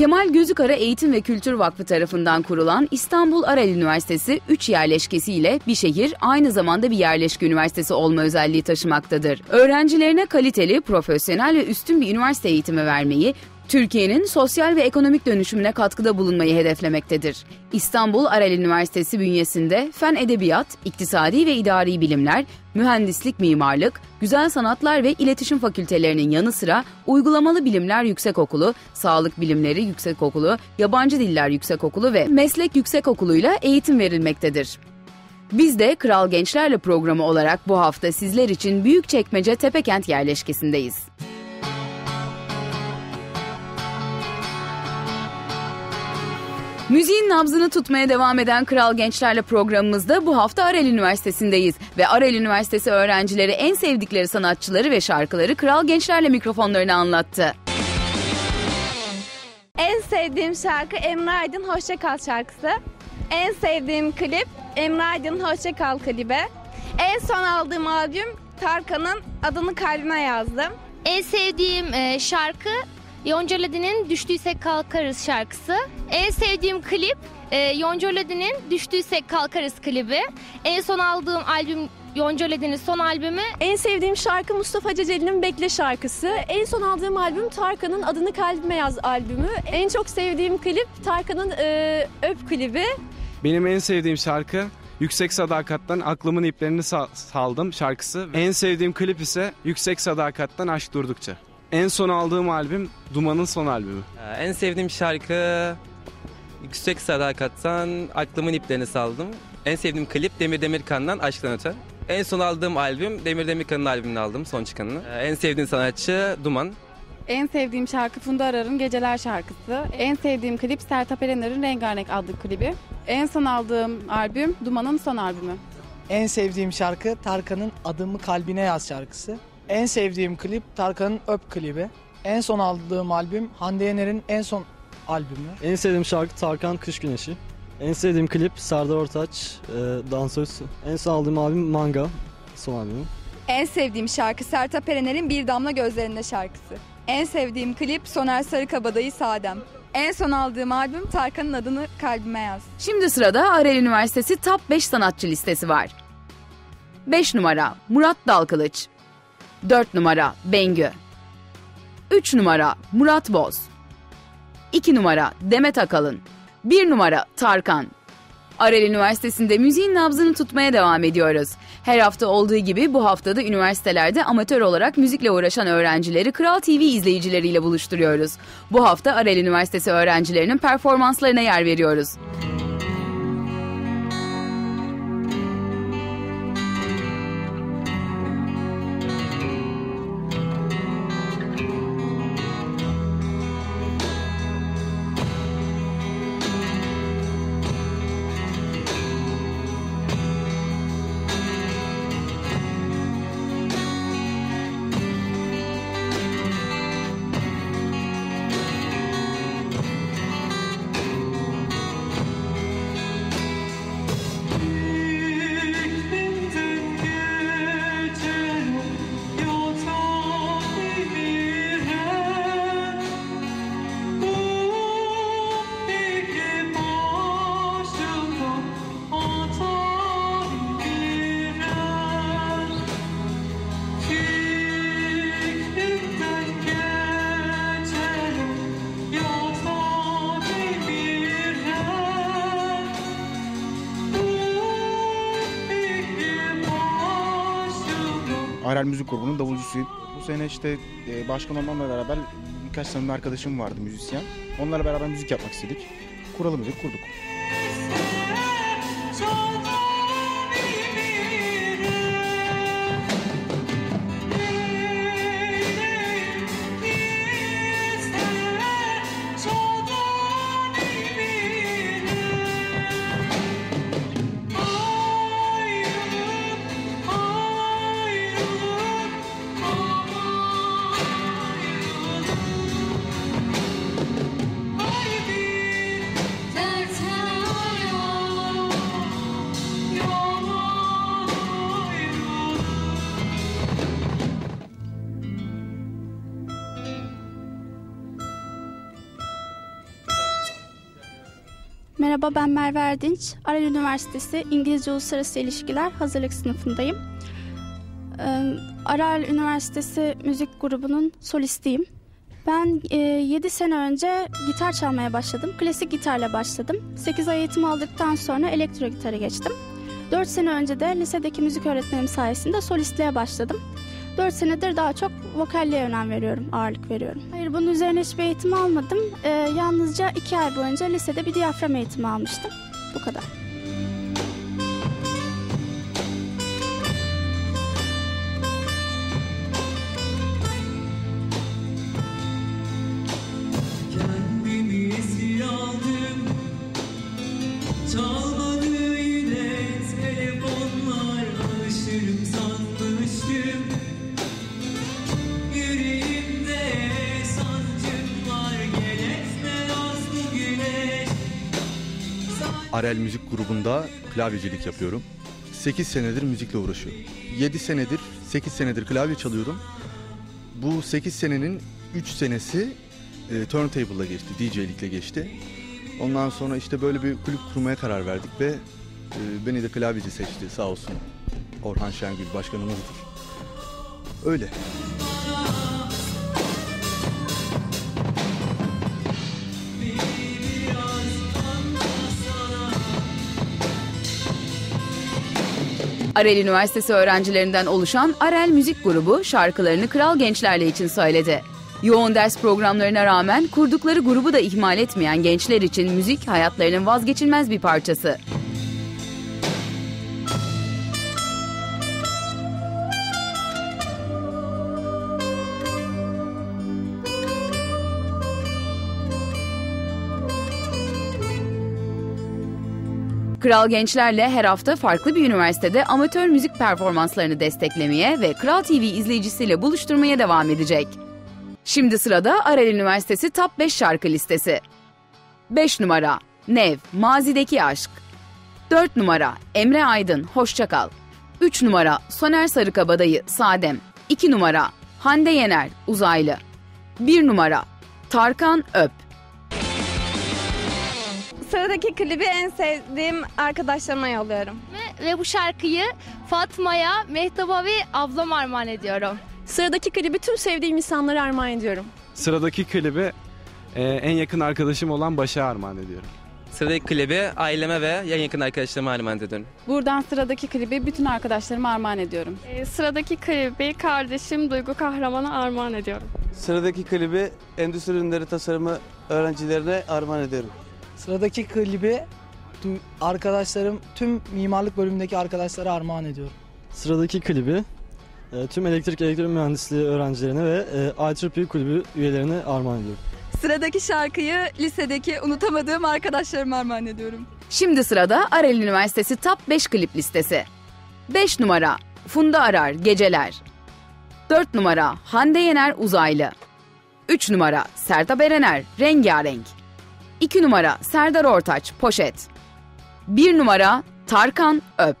Kemal Gözükara Eğitim ve Kültür Vakfı tarafından kurulan İstanbul Arel Üniversitesi 3 yerleşkesiyle bir şehir aynı zamanda bir yerleşke üniversitesi olma özelliği taşımaktadır. Öğrencilerine kaliteli, profesyonel ve üstün bir üniversite eğitimi vermeyi, Türkiye'nin sosyal ve ekonomik dönüşümüne katkıda bulunmayı hedeflemektedir. İstanbul Arel Üniversitesi bünyesinde fen edebiyat, iktisadi ve idari bilimler, mühendislik mimarlık, güzel sanatlar ve iletişim fakültelerinin yanı sıra uygulamalı bilimler yüksekokulu, sağlık bilimleri yüksekokulu, yabancı diller yüksekokulu ve meslek yüksekokuluyla eğitim verilmektedir. Biz de Kral Gençlerle programı olarak bu hafta sizler için Büyükçekmece Tepekent yerleşkesindeyiz. Müziğin nabzını tutmaya devam eden Kral Gençlerle programımızda bu hafta Arel Üniversitesi'ndeyiz. Ve Arel Üniversitesi öğrencileri en sevdikleri sanatçıları ve şarkıları Kral Gençlerle mikrofonlarına anlattı. En sevdiğim şarkı Emre Aydın Hoşça Kal şarkısı. En sevdiğim klip Emre Aydın Hoşça Kal klibi. En son aldığım albüm Tarkan'ın adını kalbime yazdım. En sevdiğim e, şarkı Yonca Ladi'nin Düştüysek Kalkarız şarkısı. En sevdiğim klip e, Yonca Ladi'nin Düştüysek Kalkarız klibi. En son aldığım albüm Yonca Ladi'nin son albümü. En sevdiğim şarkı Mustafa Ceceli'nin Bekle şarkısı. En son aldığım albüm Tarkan'ın Adını Kalbime Yaz albümü. En çok sevdiğim klip Tarkan'ın e, Öp klibi. Benim en sevdiğim şarkı Yüksek Sadakat'tan Aklımın İplerini Saldım şarkısı. En sevdiğim klip ise Yüksek Sadakat'tan Aşk Durdukça. En son aldığım albüm Duman'ın son albümü. Ee, en sevdiğim şarkı Yüksek Sadakat'tan Aklımın İplerini Saldım. En sevdiğim klip Demir Demirkan'dan Aşktan Öte. En son aldığım albüm Demir Demirkan'ın albümünü aldım son çıkanını. Ee, en sevdiğim sanatçı Duman. En sevdiğim şarkı Funda Arar'ın Geceler şarkısı. En sevdiğim klip Sertab Erener'in Rengarenk adlı klibi. En son aldığım albüm Duman'ın son albümü. En sevdiğim şarkı Tarkan'ın Adımı Kalbine Yaz şarkısı. En sevdiğim klip Tarkan'ın Öp klibi. En son aldığım albüm Hande Yener'in en son albümü. En sevdiğim şarkı Tarkan Kış Güneşi. En sevdiğim klip Serdar Ortaç, e, dansöz. En son aldığım albüm Manga, son albümü. En sevdiğim şarkı Sertab Erener'in Bir Damla Gözlerinde şarkısı. En sevdiğim klip Soner Sarıkabadayı Sadem. En son aldığım albüm Tarkan'ın adını kalbime yaz. Şimdi sırada Arel Üniversitesi Top 5 sanatçı listesi var. 5 numara Murat Dalkılıç 4 numara Bengü 3 numara Murat Boz 2 numara Demet Akalın 1 numara Tarkan Arel Üniversitesi'nde müziğin nabzını tutmaya devam ediyoruz. Her hafta olduğu gibi bu haftada üniversitelerde amatör olarak müzikle uğraşan öğrencileri Kral TV izleyicileriyle buluşturuyoruz. Bu hafta Arel Üniversitesi öğrencilerinin performanslarına yer veriyoruz. Ayrel Müzik Grubu'nun davulcusuyum. Bu sene işte e, başkan olmamla beraber birkaç samimi arkadaşım vardı müzisyen. Onlarla beraber müzik yapmak istedik. Kuralım dedik, kurduk. Merhaba ben Merve Erdinç. Aral Üniversitesi İngilizce Uluslararası İlişkiler hazırlık sınıfındayım. Ee, Aral Üniversitesi müzik grubunun solistiyim. Ben e, 7 sene önce gitar çalmaya başladım. Klasik gitarla başladım. 8 ay eğitim aldıktan sonra elektro gitara geçtim. 4 sene önce de lisedeki müzik öğretmenim sayesinde solistliğe başladım. 4 senedir daha çok vokalliğe önem veriyorum, ağırlık veriyorum. Hayır bunun üzerine hiçbir eğitim almadım. Ee, yalnızca 2 ay boyunca lisede bir diyafram eğitimi almıştım. Bu kadar. Arel Müzik grubunda klavyecilik yapıyorum. 8 senedir müzikle uğraşıyorum. 7 senedir, 8 senedir klavye çalıyorum. Bu 8 senenin 3 senesi e, turntable'la geçti, DJ'likle geçti. Ondan sonra işte böyle bir kulüp kurmaya karar verdik ve e, beni de klavyeci seçti sağ olsun. Orhan Şengül başkanımızdır. Öyle. Arel Üniversitesi öğrencilerinden oluşan Arel Müzik Grubu şarkılarını Kral Gençlerle için söyledi. Yoğun ders programlarına rağmen kurdukları grubu da ihmal etmeyen gençler için müzik hayatlarının vazgeçilmez bir parçası. Kral Gençlerle her hafta farklı bir üniversitede amatör müzik performanslarını desteklemeye ve Kral TV izleyicisiyle buluşturmaya devam edecek. Şimdi sırada Arel Üniversitesi Top 5 şarkı listesi. 5 numara Nev, Mazideki Aşk. 4 numara Emre Aydın, Hoşçakal. 3 numara Soner Sarıkabadayı, Sadem. 2 numara Hande Yener, Uzaylı. 1 numara Tarkan Öp. Sıradaki klibi en sevdiğim arkadaşlarıma yolluyorum. Ve, ve bu şarkıyı Fatma'ya, Mehtap'a ve ablam armağan ediyorum. Sıradaki klibi tüm sevdiğim insanlara armağan ediyorum. Sıradaki klibi e, en yakın arkadaşım olan Baş'a armağan ediyorum. Sıradaki klibi aileme ve en yakın arkadaşlarıma armağan ediyorum. Buradan sıradaki klibi bütün arkadaşlarıma armağan ediyorum. Ee, sıradaki klibi kardeşim Duygu Kahraman'a armağan ediyorum. Sıradaki klibi endüstri ürünleri tasarımı öğrencilerine armağan ediyorum. Sıradaki klibi arkadaşlarım tüm mimarlık bölümündeki arkadaşlara armağan ediyorum. Sıradaki klibi e, tüm elektrik elektronik mühendisliği öğrencilerine ve IEEE kulübü üyelerine armağan ediyorum. Sıradaki şarkıyı lisedeki unutamadığım arkadaşlarıma armağan ediyorum. Şimdi sırada Arel Üniversitesi Top 5 klip listesi. 5 numara Funda Arar Geceler. 4 numara Hande Yener Uzaylı. 3 numara Sertab Erener Rengarenk. 2 numara Serdar Ortaç Poşet. 1 numara Tarkan Öp.